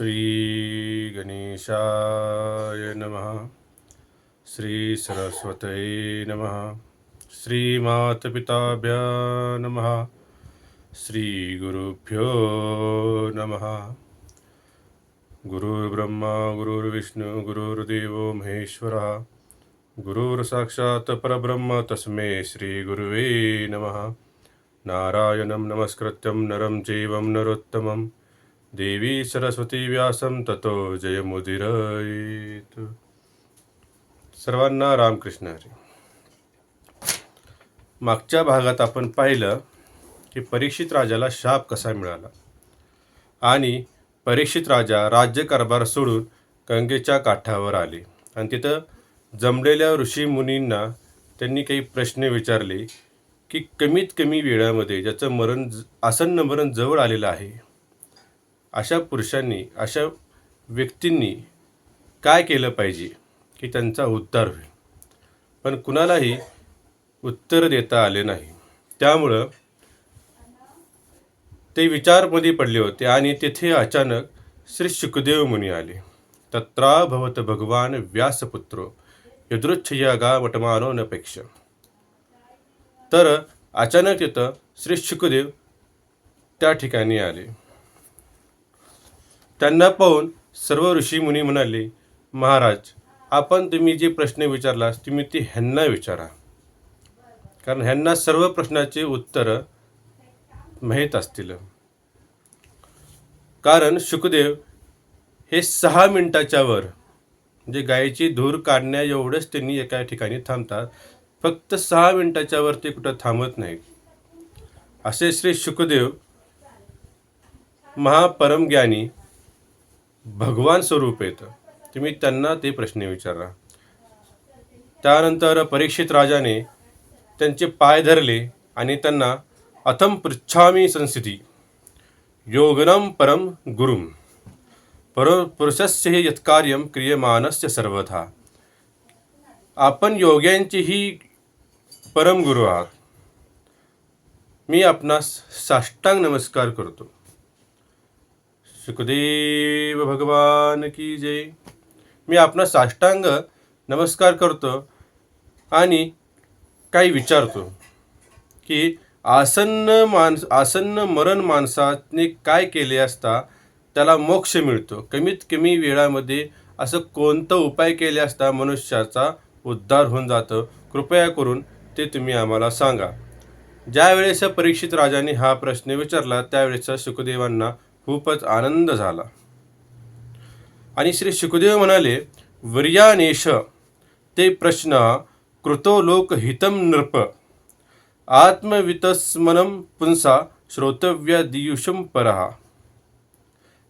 श्री गणेशाय नमः। श्रीसरस्वतये नमः। श्रीमातपिताभ्या नमः श्रीगुरुभ्यो नमः। गुरुर्ब्रह्मा गुरुर्विष्णु गुरुर्देवो महेश्वरः। गुरुर्साक्षात् परब्रह्म तस्मै श्रीगुरुवे नमः। नारायणं नमस्कृत्यं नरं चैवं नरोत्तमम्। देवी सरस्वती व्यासम ततो जयमुदिरयेत्. सर्वांना रामकृष्ण हरी. मागच्या भागात आपण पाहिलं की परीक्षित राजाला शाप कसा मिळाला? आणि परीक्षित राजा राज्यकारभार सोडून गंगेच्या काठावर आले. आणि तिथं जमलेल्या ऋषीमुनींना त्यांनी काही प्रश्न विचारले की कमीत कमी वेळामध्ये ज्याचं मरण ज- आसन्न मरण जवळ आलेलं आहे अशा पुरुषांनी अशा व्यक्तींनी काय केलं पाहिजे की त्यांचा उद्धार होईल? पण कुणालाही उत्तर देता आले नाही. त्यामुळं ते विचारमध्ये पडले होते आणि तेथे अचानक श्री शुकदेव मुनी आले. तत्रा भवत भगवान व्यासपुत्रो यदृच्छया गा वटमानो नपेक्ष तर अचानक तिथं श्री शुकदेव त्या ठिकाणी आले. त्यांना पाहून सर्व ऋषीमुनी म्हणाले महाराज आपण तुम्ही जे प्रश्न विचारलास तुम्ही ते ह्यांना विचारा. कारण ह्यांना सर्व प्रश्नाचे उत्तर माहीत असतील. कारण शुकदेव हे सहा मिनटाच्या वर म्हणजे गायीची धूर काढण्या एवढंच त्यांनी एका ठिकाणी थांबतात फक्त सहा मिनटाच्या वर ते कुठं थांबत नाहीत. असे श्री शुकदेव महापरमज्ञानी भगवान स्वरूप येतं. तुम्ही त्यांना ते प्रश्न विचारा. त्यानंतर परीक्षित राजाने त्यांचे पाय धरले आणि त्यांना अथम पृच्छामी संस्थिती योगनम परम गुरुम पर पुरुषस्य हे यत्कार्य क्रियमानस्य सर्वथा. आपण योग्यांचीही परमगुरु आहात. मी आपणास साष्टांग नमस्कार करतो. सुखदेव भगवान की जय. मी आपणास साष्टांग नमस्कार करतो आणि काही विचारतो की आसन्न माणस आसन्न मरण माणसाने काय केले असता त्याला मोक्ष मिळतो. कमीत कमी वेळामध्ये असं कोणतं उपाय केले असता मनुष्याचा उद्धार होऊन जातं? कृपया करून ते तुम्ही आम्हाला सांगा. ज्यावेळेस परीक्षित राजाने हा प्रश्न विचारला त्यावेळेस सुखदेवांना खूपच आनंद झाला. आणि श्री सुखदेव म्हणाले वर्यानेश ते प्रश्न कृतो लोकहितम नृप. आत्मवितस्मनम पुंसा श्रोतव्य दियुषम परहा.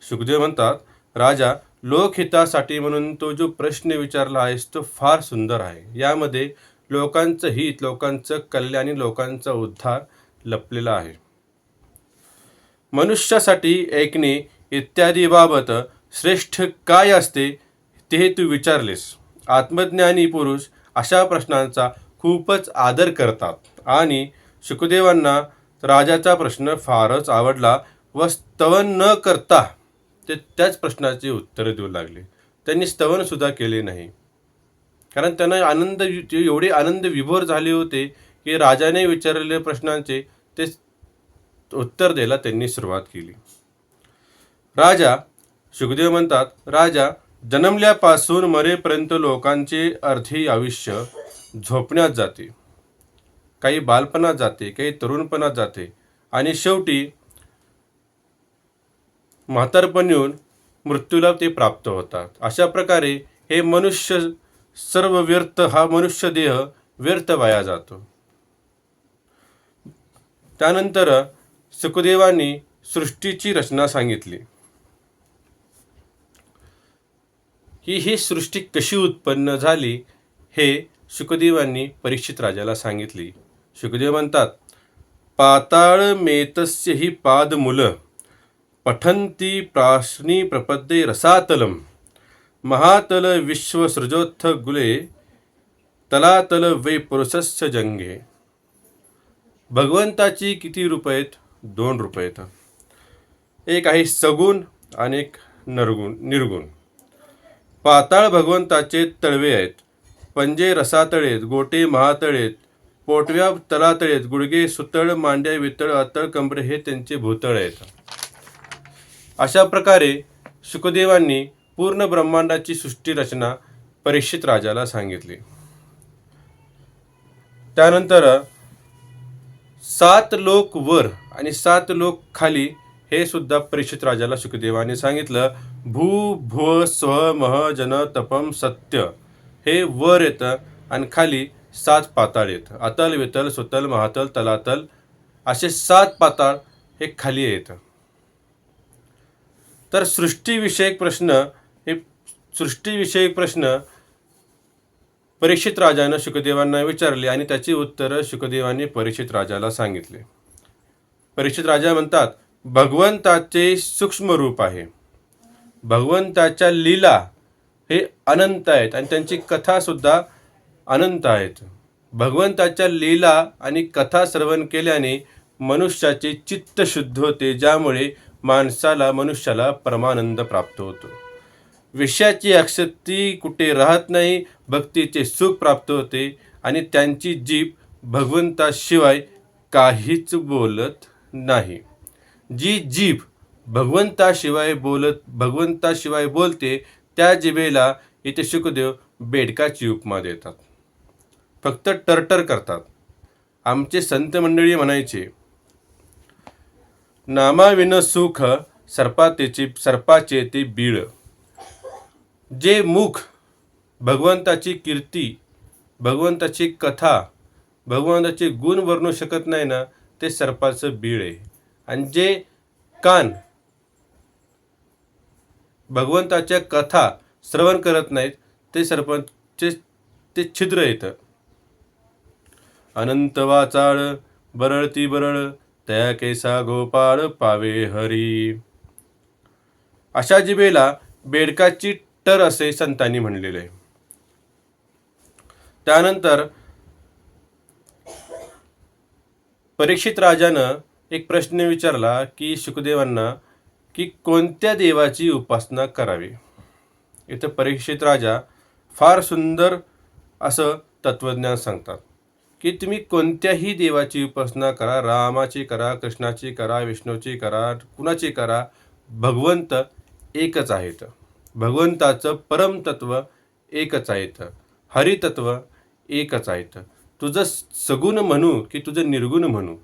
सुखदेव म्हणतात राजा लोकहितासाठी म्हणून तो जो प्रश्न विचारला आहेस तो फार सुंदर आहे. यामध्ये लोकांचं हित लोकांचं कल्याण आणि लोकांचा उद्धार लपलेला आहे. मनुष्यासाठी ऐकणे इत्यादीबाबत श्रेष्ठ काय असते ते तू विचारलेस. आत्मज्ञानी पुरुष अशा प्रश्नांचा खूपच आदर करतात. आणि सुखदेवांना राजाचा प्रश्न फारच आवडला व स्तवन न करता ते त्याच प्रश्नाचे उत्तर देऊ लागले. त्यांनी स्तवनसुद्धा केले नाही. कारण त्यांना आनंद एवढे आनंद विभोर झाले होते की राजाने विचारलेल्या प्रश्नांचे ते उत्तर द्यायला त्यांनी सुरुवात केली. राजा सुखदेव म्हणतात राजा जन्मल्यापासून मरेपर्यंत लोकांचे अर्धे आयुष्य झोपण्यात जाते. काही बालपणात जाते काही तरुणपणात जाते. आणि शेवटी म्हातारपण येऊन मृत्यूला ते प्राप्त होतात. अशा प्रकारे हे मनुष्य सर्व व्यर्थ हा मनुष्य देह व्यर्थ वाया जातो. त्यानंतर सुखदेवांनी सृष्टीची रचना सांगितली. की ही सृष्टी कशी उत्पन्न झाली हे सुखदेवांनी परीक्षित राजाला सांगितली. सुखदेव म्हणतात पाताळ मेतस्य ही पाद मुलं पठंती प्राश्नी प्रपद्ये रसातलम महातल विश्व सृजोत्थ गुले तलातल वै पुरुषस्य जंगे भगवंताची किती रूप आहेत? दोन रूप आहेत एक आहे सगुण आणि एक नरगुण निर्गुण. पाताळ भगवंताचे तळवे आहेत. पंजे रसातळेत गोटे महातळेत पोटव्या तलातळेत गुडगे सुतळ मांड्या वितळ अतळ कंबरे हे त्यांचे भूतळ आहेत. अशा प्रकारे शुकदेवांनी पूर्ण ब्रह्मांडाची सृष्टी रचना परीक्षित राजाला सांगितली. त्यानंतर सात लोक वर आणि सात लोक खाली हे सुद्धा परीक्षित राजाला सुखदेवाने सांगितलं भू भुव स्व मह जन तपम सत्य. हे वर येतं आणि खाली सात पाताळ येतं. अतल वितल सुतल महातल तलातल असे सात पाताळ हे खाली येतं. तर सृष्टीविषयक प्रश्न हे सृष्टीविषयक प्रश्न परीक्षित राजानं शुकदेवांना विचारले आणि त्याची उत्तरं शुकदेवांनी परीक्षित राजाला सांगितले. परीक्षित राजा म्हणतात भगवंताचे सूक्ष्म रूप आहे. भगवंताच्या लीला हे अनंत आहेत आणि त्यांची कथासुद्धा अनंत आहेत. भगवंताच्या लीला आणि कथा श्रवण केल्याने मनुष्याचे चित्त शुद्ध होते ज्यामुळे माणसाला मनुष्याला परमानंद प्राप्त होतो. विषयाची आक्षती कुठे राहत नाही भक्तीचे सुख प्राप्त होते आणि त्यांची जीभ भगवंताशिवाय काहीच बोलत नाही. जी जीभ भगवंताशिवाय बोलत भगवंताशिवाय बोलते त्या जिभेला इथे शुकदेव बेडकाची उपमा देतात. फक्त टरटर करतात. आमचे संत मंडळी म्हणायचे नामाविन सुख सर्पातेचे सर्पाचे ते बीळ. जे मुख भगवंताची कीर्ती भगवंताची कथा भगवंताचे गुण वर्णू शकत नाही ना ते सर्पाचं बीळ आहे. आणि जे कान भगवंताच्या कथा श्रवण करत नाहीत ते सर्पांचे ते छिद्र येतं अनंत वाचाळ बरळती बरळ त्या केसा गोपाळ पावे हरी. अशा जिबेला बेडकाची टर असे संतांनी म्हणलेले आहे. त्यानंतर परीक्षित राजानं एक प्रश्न विचारला की शुकदेवांना की कोणत्या देवाची उपासना करावी? इथं परीक्षित राजा फार सुंदर असं तत्त्वज्ञान सांगतात की तुम्ही कोणत्याही देवाची उपासना करा रामाची करा कृष्णाची करा विष्णूची करा कुणाची करा भगवंत एकच आहेत. भगवंताचं परमतत्व एकच आहेत. हरितत्व एकच आहेत. तुझं सगुण म्हणू की तुझं निर्गुण म्हणू?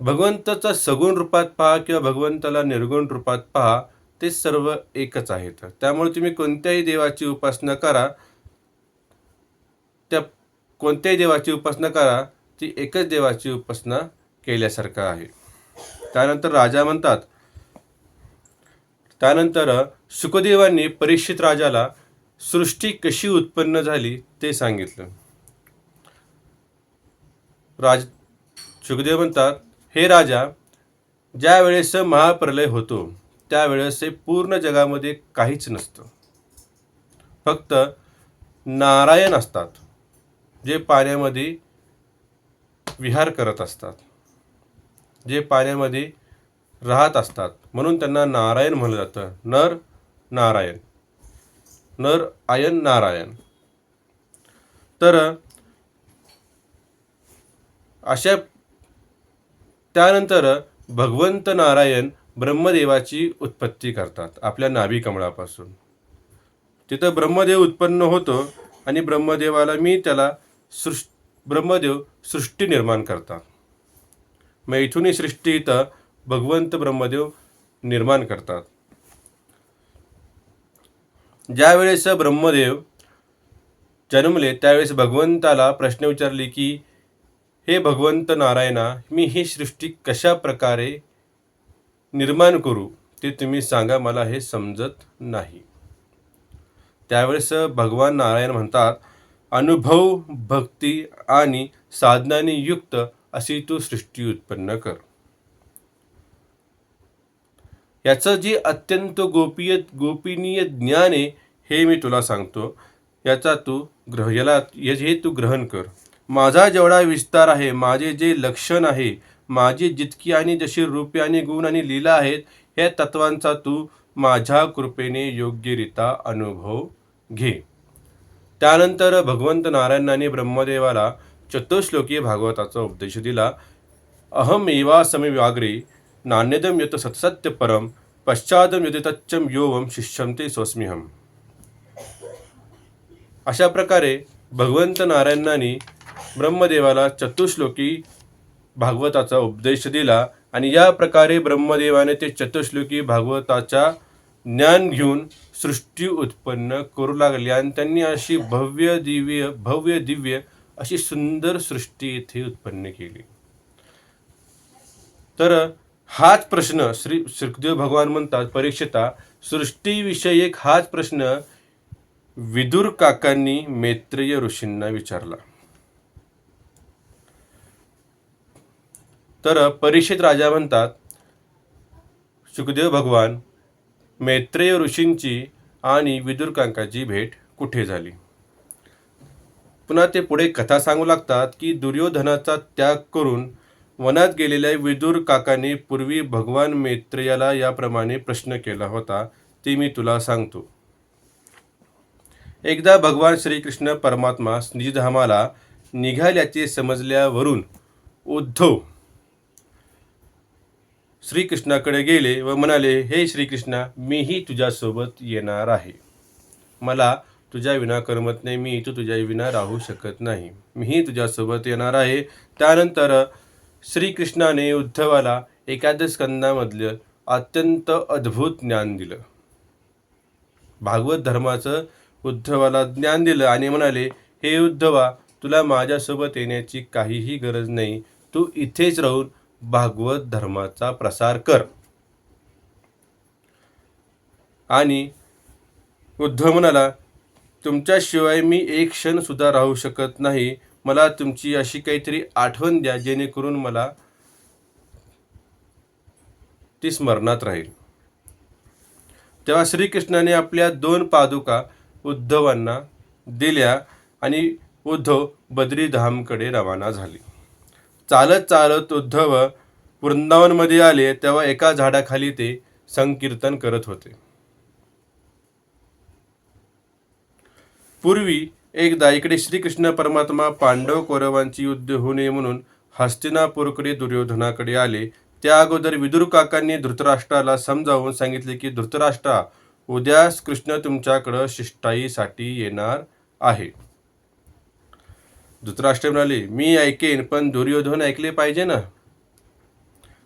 भगवंताचा सगुण रूपात पहा किंवा भगवंताला निर्गुण रूपात पहा ते सर्व एकच आहेत. त्यामुळे तुम्ही कोणत्याही देवाची उपासना करा. त्या कोणत्याही देवाची उपासना करा ती एकच देवाची उपासना केल्यासारखं आहे. त्यानंतर राजा म्हणतात त्यानंतर सुखदेवांनी परीक्षित राजाला सृष्टी कशी उत्पन्न झाली ते सांगितलं. राज सुखदेव म्हणतात हे राजा ज्या वेळेस महाप्रलय होतो त्यावेळेस हे पूर्ण जगामध्ये काहीच नसतं. फक्त नारायण असतात जे पाण्यामध्ये विहार करत असतात. जे पाण्यामध्ये राहत असतात. म्हणून त्यांना नारायण म्हणलं जातं. नर नारायण. नर आयन नारायण. तर अशा त्यानंतर भगवंत नारायण ब्रह्मदेवाची उत्पत्ती करतात आपल्या नाभी कमळापासून. तिथं ब्रह्मदेव उत्पन्न होतो आणि ब्रह्मदेवाला मी त्याला सृष् ब्रह्मदेव सृष्टी निर्माण करतात. मग इथूनही सृष्टी इथं भगवंत ब्रह्मदेव निर्माण करतात. ज्यावेळेस ब्रह्मदेव जन्मले त्यावेळेस भगवंताला प्रश्न विचारले की हे भगवंत नारायणा मी ही सृष्टी कशा प्रकारे निर्माण करू ते तुम्ही सांगा मला हे समजत नाही. त्यावेळेस भगवान नारायण म्हणतात अनुभव भक्ती आणि साधनाने युक्त अशी तू सृष्टी उत्पन्न कर. याचं जी अत्यंत गोपीय गोपनीय ज्ञान आहे हे मी तुला सांगतो. याचा तू ग्रह याला हे तू ग्रहण कर. माझा जेवढा विस्तार आहे माझे जे लक्षण आहे माझी जितकी आणि जशी रूपे आणि गुण आणि लीला आहेत या तत्वांचा तू माझ्या कृपेने योग्यरित्या अनुभव घे. त्यानंतर भगवंत नारायणाने ब्रह्मदेवाला चतुश्लोकी भागवताचा उपदेश दिला. अहम एवा समिव्याग्रे नान्यदम यत सत्सत्य परम पश्चादम यदितच्चम योवम शिष्यम ते स्वस्म्यहम अशा प्रकारे भगवंत नारायणाने ब्रह्मदेवाला चतुश्लोकी भागवताचा उपदेश दिला आणि या प्रकारे ब्रह्मदेवाने ते चतुश्लोकी भागवताचा ज्ञान घेऊन सृष्टी उत्पन्न करू लागली आणि त्यांनी अशी भव्य दिव्य भव्य दिव्य अशी सुंदर सृष्टी इथे उत्पन्न केली. तर हाच प्रश्न श्री श्रीदेव भगवान म्हणतात परीक्षिता सृष्टीविषयक हाच प्रश्न विदुर काकांनी मैत्रेय ऋषींना विचारला. तर परीक्षित राजा म्हणतात सुखदेव भगवान मैत्रेय ऋषींची आणि विदुरकांकाची भेट कुठे झाली? पुन्हा ते पुढे कथा सांगू लागतात की दुर्योधनाचा त्याग करून वनात गेलेल्या विदुर काकाने पूर्वी भगवान मैत्रेयाला याप्रमाणे प्रश्न केला होता ते मी तुला सांगतो. एकदा भगवान श्रीकृष्ण परमात्मा निजधामाला निघाल्याचे समजल्यावरून उद्धव श्रीकृष्णाकडे गेले व म्हणाले हे श्रीकृष्णा मीही तुझ्यासोबत येणार आहे. मला तुझ्या विना करमत नाही मी तू तुझ्या विना राहू शकत नाही. मीही तुझ्यासोबत येणार आहे. त्यानंतर श्रीकृष्णाने उद्धवाला एकादश स्कंदामधलं अत्यंत अद्भुत ज्ञान दिलं. भागवत धर्माचं उद्धवाला ज्ञान दिलं आणि म्हणाले हे उद्धवा तुला माझ्यासोबत येण्याची काहीही गरज नाही. तू इथेच राहून भागवत धर्माचा प्रसार कर. आणि उद्धव म्हणाला तुमच्याशिवाय मी एक क्षण सुद्धा राहू शकत नाही. मला तुमची अशी काहीतरी आठवण द्या जेणेकरून मला ती स्मरणात राहील. तेव्हा श्रीकृष्णाने आपल्या दोन पादुका उद्धवांना दिल्या आणि उद्धव बद्रीधामकडे रवाना झाले. चालत चालत उद्धव वृंदावनमध्ये आले तेव्हा एका झाडाखाली ते संकीर्तन करत होते. पूर्वी एकदा इकडे श्रीकृष्ण परमात्मा पांडव कौरवांची युद्ध होऊ नये म्हणून हस्तिनापूरकडे दुर्योधनाकडे आले. त्या अगोदर विदुर काकांनी धृतराष्ट्राला समजावून सांगितले की धृतराष्ट्रा उद्यास कृष्ण तुमच्याकडं शिष्टाईसाठी येणार आहे. धृतराष्ट्र म्हणाले मी ऐकेन पण दुर्योधन ऐकले पाहिजे ना?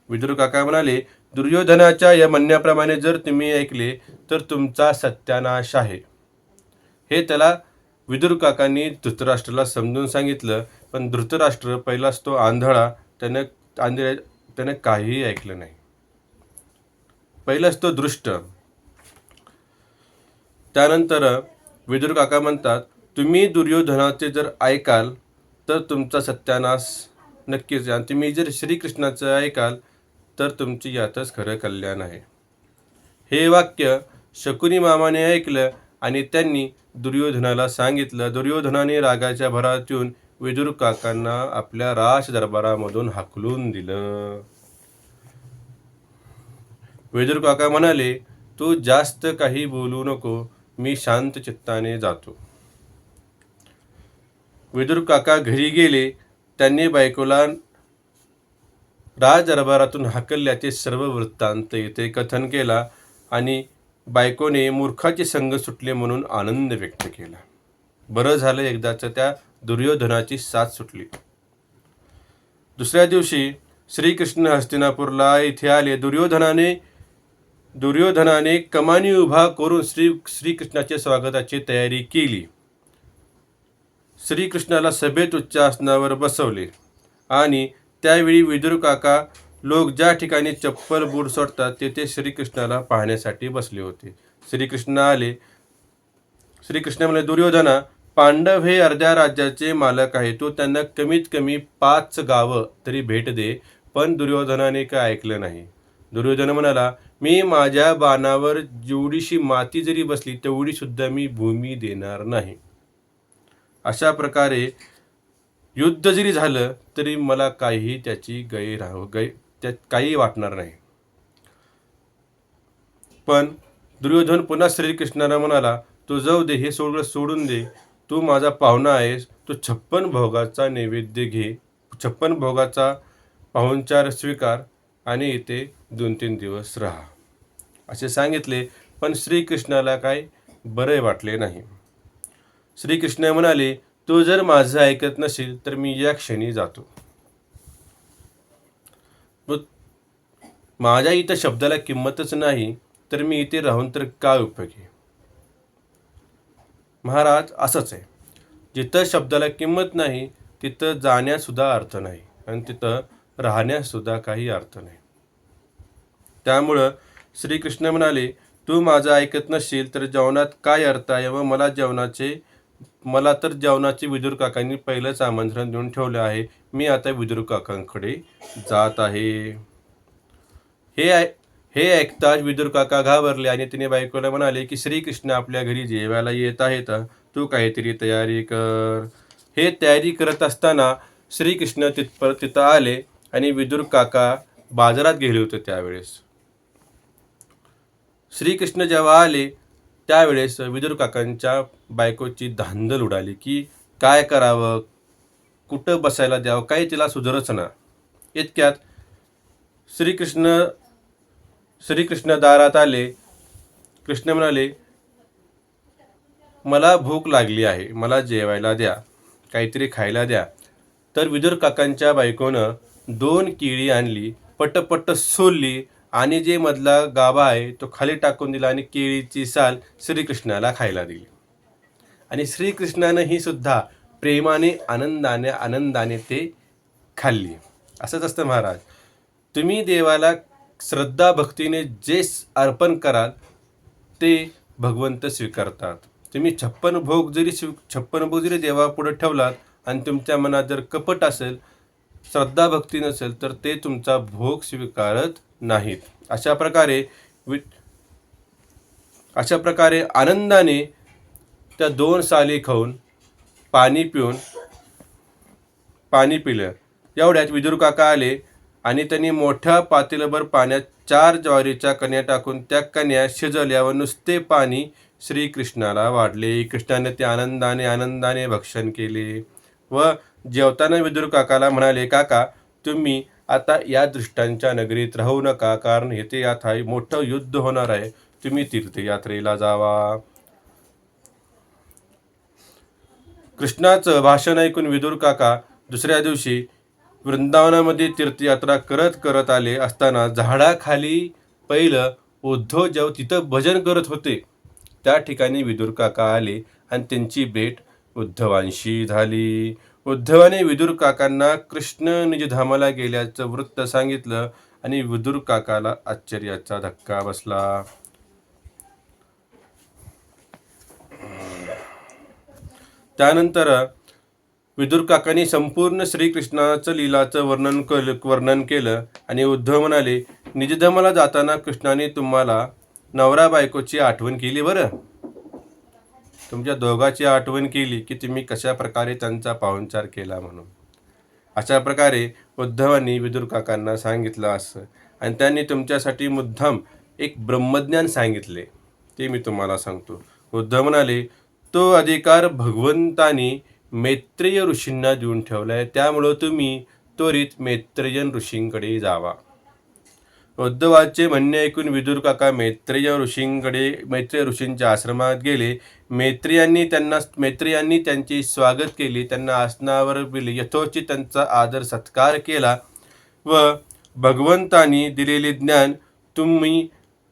विदुर काका म्हणाले दुर्योधनाच्या या म्हणण्याप्रमाणे जर तुम्ही ऐकले तर तुमचा सत्यानाश आहे. हे त्याला विदुर काकांनी धृतराष्ट्राला समजून सांगितलं पण धृतराष्ट्र पहिलाच तो आंधळा त्यानं आंधळ्या त्याने काहीही ऐकलं नाही. पहिलाच तो दृष्ट. त्यानंतर विदुर काका म्हणतात तुम्ही दुर्योधनाचे जर ऐकाल तर तुमचा सत्यानाश नक्कीच आणि तुम्ही जर श्रीकृष्णाचं ऐकाल तर तुमची यातच खरं कल्याण आहे. हे वाक्य शकुनी मामाने ऐकलं आणि त्यांनी दुर्योधनाला सांगितलं. दुर्योधनाने रागाच्या भरात येऊन विदुर काकांना आपल्या राज दरबारामधून हाकलून दिलं. विदुर काका म्हणाले तू जास्त काही बोलू नको मी शांत चित्ताने जातो. विदुर काका घरी गेले त्यांनी बायकोला राज दरबारातून हाकलल्याचे सर्व वृत्तांत येथे कथन केला आणि बायकोने मूर्खाचे संग सुटले म्हणून आनंद व्यक्त केला. बरं झालं एकदाच त्या दुर्योधनाची साथ सुटली. दुसऱ्या दिवशी श्रीकृष्ण हस्तिनापूरला इथे आले. दुर्योधनाने दुर्योधनाने कमानी उभा करून श्री श्रीकृष्णाच्या स्वागताची तयारी केली. श्रीकृष्णाला सभेत उच्च आसनावर बसवले. आणि त्यावेळी विदुर काका लोक ज्या ठिकाणी चप्पल बूट सोडतात तेथे श्रीकृष्णाला पाहण्यासाठी बसले होते. श्रीकृष्ण आले. श्रीकृष्ण म्हणाले दुर्योधना पांडव हे अर्ध्या राज्याचे मालक आहे तो त्यांना कमीत कमी पाच गावं तरी भेट दे पण दुर्योधनाने काय ऐकलं नाही. दुर्योधन म्हणाला मी माझ्या बाणावर जेवढीशी माती जरी बसली तेवढी सुद्धा मी भूमी देणार नाही. अशा प्रकारे युद्ध जरी झालं तरी मला काही त्याची गै राह गै त्यात काही वाटणार नाही. पण दुर्योधन पुन्हा श्रीकृष्णाला म्हणाला तू जाऊ दे हे सगळं सोडून दे. तू माझा पाहुणा आहेस. तू छप्पन भोगाचा नैवेद्य घे. छप्पन भोगाचा पाहुणचार स्वीकार आणि इथे दोन तीन दिवस राहा. असे सांगितले पण श्रीकृष्णाला काय बरे वाटले नाही. श्रीकृष्ण म्हणाले तू जर माझं ऐकत नसेल तर मी या क्षणी जातो. मग माझ्या इथं शब्दाला किंमतच नाही तर मी इथे राहून तर काय उपयोगी महाराज असंच आहे. जिथं शब्दाला किंमत नाही तिथं जाण्यासुद्धा अर्थ नाही आणि तिथं राहण्यासुद्धा काही अर्थ नाही. त्यामुळं श्रीकृष्ण म्हणाले तू माझं ऐकत नसशील तर जेवणात काय अर्थ आहे व मला जेवणाचे मला तर जेवणाचे विदुर काकांनी पहिलंच आमंत्रण देऊन ठेवलं आहे. मी आता विदुर काकांकडे जात आहे. हे ऐ हे ऐकताच विदुर काका घाबरले आणि तिने बायकोला म्हणाले की श्रीकृष्ण आपल्या घरी जेवायला येत आहेत. तू काहीतरी तयारी कर. हे तयारी करत असताना श्रीकृष्ण तिथपर तिथं आले आणि विदुर काका बाजारात गेले होते त्यावेळेस. श्रीकृष्ण जेव्हा आले त्यावेळेस विदुर काकांच्या बायकोची धांदल उडाली की काय करावं? कुठं बसायला द्यावं? काही तिला सुधरच ना इतक्यात श्रीकृष्ण श्रीकृष्ण दारात आले. कृष्ण म्हणाले मला भूक लागली आहे. मला जेवायला द्या. काहीतरी खायला द्या. तर विदुर काकांच्या बायकोनं दोन केळी आणली पटपट सोलली आणि जे मधला गाभा आहे तो खाली टाकून दिला आणि केळीची साल श्रीकृष्णाला खायला दिली. आणि श्रीकृष्णानं ही सुद्धा प्रेमाने आनंदाने आनंदाने ते खाल्ली. असंच असतं महाराज. तुम्ही देवाला श्रद्धा भक्तीने जे अर्पण कराल ते भगवंत स्वीकारतात. तुम्ही छप्पन भोग जरी स्वी छप्पन भोग जरी देवापुढे ठेवलात आणि तुमच्या मनात जर कपट असेल श्रद्धा भक्ती नसेल तर ते तुमचा भोग स्वीकारत नाहीत. अशा प्रकारे वि अशा प्रकारे आनंदाने त्या दोन साली खाऊन पाणी पिऊन पाणी पिलं. एवढ्यात विदुर काका आले आणि त्यांनी मोठ्या पातेलभर पाण्यात चार ज्वारीच्या कन्या टाकून त्या कन्या शिजवल्यावर नुसते पाणी श्रीकृष्णाला वाढले. कृष्णाने ते आनंदाने आनंदाने भक्षण केले व जेवताना विदुर काकाला म्हणाले काका तुम्ही आता या दृष्टांच्या नगरीत राहू नका. कारण येथे आता मोठं युद्ध होणार आहे. तुम्ही तीर्थयात्रेला जावा. कृष्णाचं भाषण ऐकून विदुर काका दुसऱ्या दिवशी वृंदावनामध्ये तीर्थयात्रा करत करत आले असताना झाडाखाली पहिलं उद्धव जेव्हा तिथं भजन करत होते त्या ठिकाणी विदुर काका आले आणि त्यांची भेट उद्धवांशी झाली. उद्धवाने विदुर काकांना कृष्ण निजधामाला गेल्याचं वृत्त सांगितलं आणि विदुर काकाला आश्चर्याचा धक्का बसला. त्यानंतर विदुर काकांनी संपूर्ण श्रीकृष्णाचं लीलाचं वर्णन केलं वर्णन केलं आणि उद्धव म्हणाले निजधमाला जाताना कृष्णाने तुम्हाला नवरा बायकोची आठवण केली बरं? तुमच्या दोघाची आठवण केली की तुम्ही कशा प्रकारे त्यांचा पाहुणचार केला म्हणून. अशा प्रकारे उद्धवांनी विदुर काकांना सांगितलं असं आणि त्यांनी तुमच्यासाठी मुद्दाम एक ब्रह्मज्ञान सांगितले. ते मी तुम्हाला सांगतो. उद्धव म्हणाले तो अधिकार भगवंतानी मैत्रेय ऋषींना देऊन ठेवला आहे त्यामुळं तुम्ही त्वरित मैत्रेयन ऋषींकडे जावा. उद्धवाचे म्हणणे ऐकून विदुर काका मैत्रेय ऋषींकडे मैत्रेय ऋषींच्या आश्रमात गेले. मैत्रियांनी त्यांना मैत्रियांनी त्यांचे स्वागत केले. त्यांना आसनावर दिले यथोचित त्यांचा आदर सत्कार केला व भगवंतानी दिलेले ज्ञान तुम्ही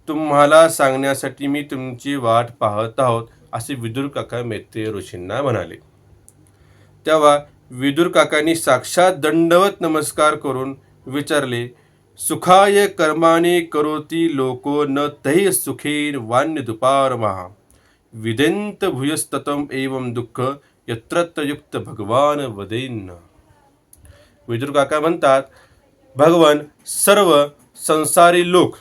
तुम्हाला सांगण्यासाठी मी तुमची वाट पाहत आहोत. असे विदुर काका मेत्रे ऋषींना म्हणाले. तेव्हा विदुर काकांनी साक्षात दंडवत नमस्कार करून विचारले सुखाय कर्माने करोती लोको न तै सुखेन वान्य दुपार महा विदेंत भूयस्ततम एवं दुःख यत्रत्र युक्त भगवान वदेन विदुर काका म्हणतात भगवान सर्व संसारी लोक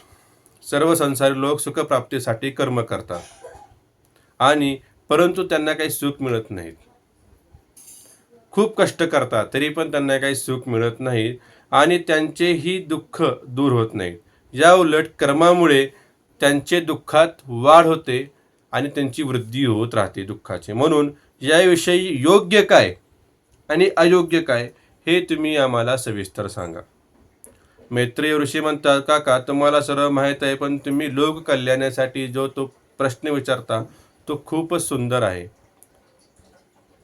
सर्व संसारी लोक सुखप्राप्तीसाठी कर्म करतात. आणि परंतु त्यांना काही सुख मिळत नाहीत. खूप कष्ट करतात तरी पण त्यांना काही सुख मिळत नाही आणि त्यांचेही दुःख दूर होत नाही या उलट कर्मामुळे त्यांचे दुःखात वाढ होते आणि त्यांची वृद्धी होत राहते दुःखाची. म्हणून याविषयी योग्य काय आणि अयोग्य काय हे तुम्ही आम्हाला सविस्तर सांगा. मैत्रेय ऋषी म्हणतात काका तुम्हाला सर्व माहीत आहे पण तुम्ही लोककल्याणासाठी जो तो प्रश्न विचारता तो खूपच सुंदर आहे.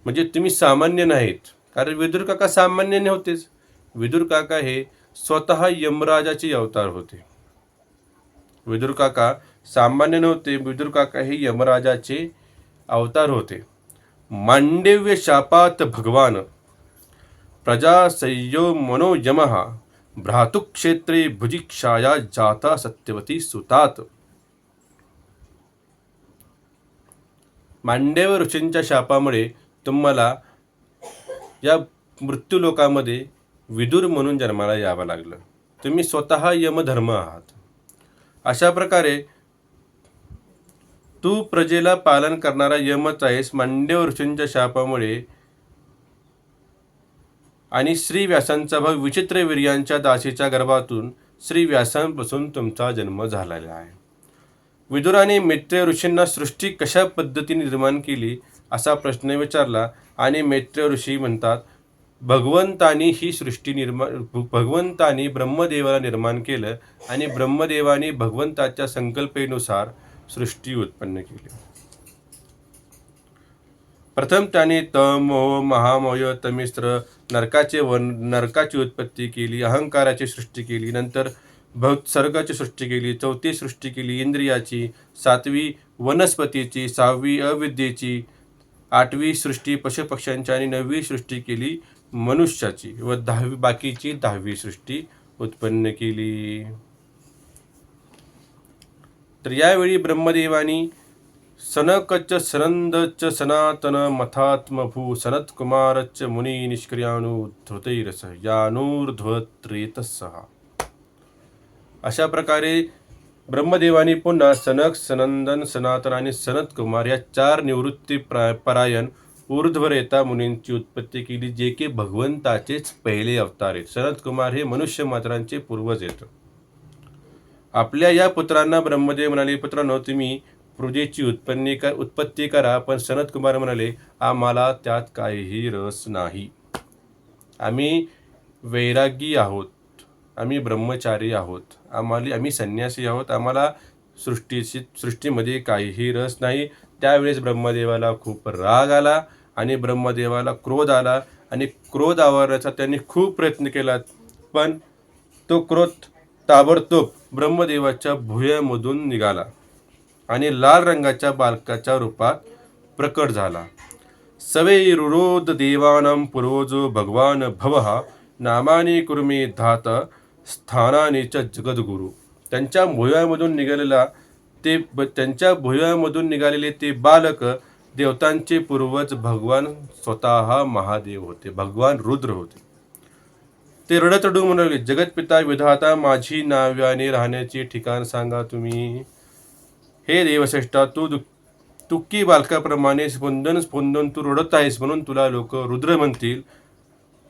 म्हणजे तुम्ही सामान्य नाहीत. कारण विदुर काका सामान्य नव्हतेच. विदुर काका हे स्वतः यमराजाचे अवतार होते. विदुर काका सामान्य नव्हते. विदुर काका हे यमराजाचे अवतार होते. मांडव्य शापात भगवान. प्रजा संयो मनो यमहा भ्रातुक्षेत्रे भुजिक्षाया जाता सत्यवती सुतात. मांडेव ऋषींच्या शापामुळे तुम्हाला या मृत्यूलोकामध्ये विदुर म्हणून जन्माला यावं लागलं. तुम्ही स्वतः यमधर्म आहात. अशा प्रकारे तू प्रजेला पालन करणारा यमच आहेस मांडेव ऋषींच्या शापामुळे. आणि श्री व्यासांचा भाग विचित्र वीर्यांच्या दासीच्या गर्भातून श्री व्यासांपासून तुमचा जन्म झालेला आहे. विदुराने मैत्रेय ऋषींना सृष्टी कशा पद्धतीने निर्माण केली असा प्रश्न विचारला आणि मैत्रेय ऋषी म्हणतात भगवंतानी ही सृष्टी निर्माण भगवंतानी ब्रह्मदेवाला निर्माण केलं आणि ब्रह्मदेवाने भगवंताच्या संकल्पेनुसार सृष्टी उत्पन्न केली. प्रथम त्याने तम महामय तमिस्त्र नरकाचे वन नरकाची उत्पत्ती केली अहंकाराची सृष्टी केली नंतर भक्त सर्गाची सृष्टी केली चौथी सृष्टी केली इंद्रियाची सातवी वनस्पतीची सहावी अविद्येची आठवी सृष्टी पशुपक्ष्यांची आणि नववी सृष्टी केली मनुष्याची व दहावी बाकीची दहावी सृष्टी उत्पन्न केली. तर यावेळी ब्रह्मदेवानी सनकच सनंदच सनातन मथात्मभू सनत्कुमारच मुनी निष्क्रियाणु धृतैरस यानूर्ध्वत्रेतसहा अशा प्रकारे ब्रह्मदेवानी पुन्हा सनक सनंदन सनातन आणि सनत कुमार या चार निवृत्ती परायण ऊर्ध्वरेता मुनींची उत्पत्ती केली जे की भगवंताचेच पहिले अवतार आहेत. सनत कुमार हे मनुष्य मात्रांचे पूर्वज आहेत. आपल्या या पुत्रांना ब्रह्मदेव म्हणाले पुत्रांनो तुम्ही पृजेची उत्पन्नी कर उत्पत्ती करा. पण सनत कुमार म्हणाले आम्हाला त्यात काहीही रस नाही. आम्ही वैरागी आहोत. आम्ही ब्रह्मचारी आहोत. आम्हाला आम्ही संन्यासी आहोत. आम्हाला सृष्टीची सृष्टीमध्ये काहीही रस नाही. त्यावेळेस ब्रह्मदेवाला खूप राग आला आणि ब्रह्मदेवाला क्रोध आला आणि क्रोध आवरण्याचा त्यांनी खूप प्रयत्न केला. पण तो क्रोध ताबडतोब ब्रह्मदेवाच्या भुयामधून निघाला आणि लाल रंगाच्या बालकाच्या रूपात प्रकट झाला. सवे रुरोद देवानं पुरोजो भगवान भव नामाने कुर्मे धात स्थानाने च जगद्गुरु. त्यांच्या भुयामधून निघालेला ते ब- त्यांच्या भुयामधून निघालेले ते बालक देवतांचे पूर्वज भगवान स्वतः महादेव होते. भगवान रुद्र होते. ते रडत रडू म्हणाले जगतपिता विधाता माझी नाव्याने राहण्याचे ठिकाण सांगा तुम्ही. हे देवश्रेष्ठा तू दु तुक्की बालकाप्रमाणे स्पंदन स्पंदन तू रडत आहेस म्हणून तुला लोक रुद्र म्हणतील.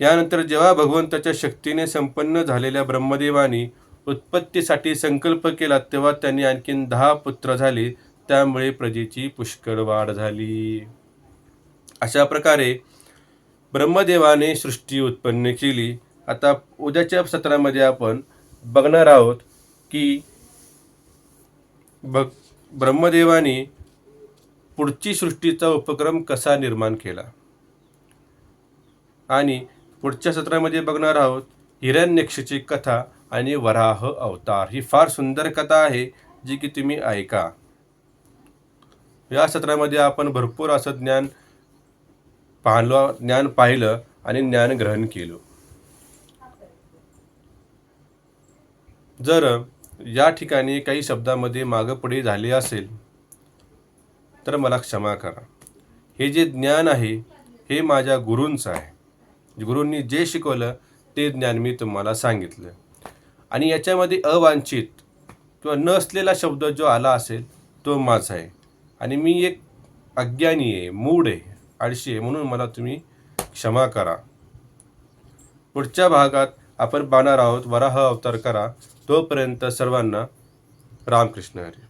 यानंतर जेव्हा भगवंताच्या शक्तीने संपन्न झालेल्या ब्रह्मदेवानी उत्पत्तीसाठी संकल्प केला तेव्हा त्यांनी आणखीन दहा पुत्र झाले. त्यामुळे प्रजेची पुष्कळ वाढ झाली. अशा प्रकारे ब्रह्मदेवाने सृष्टी उत्पन्न केली. आता उद्याच्या सत्रामध्ये आपण बघणार आहोत की भग ब्रह्मदेवाने पुढची सृष्टीचा उपक्रम कसा निर्माण केला आणि पुढच्या सत्रामध्ये बघणार आहोत हिरण्यक्षची कथा आणि वराह अवतार. ही फार सुंदर कथा आहे जी की तुम्ही ऐका. या सत्रामध्ये आपण भरपूर असं ज्ञान पाहलो ज्ञान पाहिलं आणि ज्ञान ग्रहण केलं. जर या ठिकाणी काही शब्दामध्ये मागं पुढे झाले असेल तर मला क्षमा करा. हे जे ज्ञान आहे हे माझ्या गुरूंचं आहे. गुरूंनी जे शिकवलं ते ज्ञान मी तुम्हाला सांगितलं. आणि याच्यामध्ये अवांछित किंवा नसलेला शब्द जो आला असेल तो माझा आहे. आणि मी एक अज्ञानी आहे मूड आहे आळशी आहे म्हणून मला तुम्ही क्षमा करा. पुढच्या भागात आपण पाहणार आहोत वराह अवतार करा. तोपर्यंत सर्वांना रामकृष्ण हरी.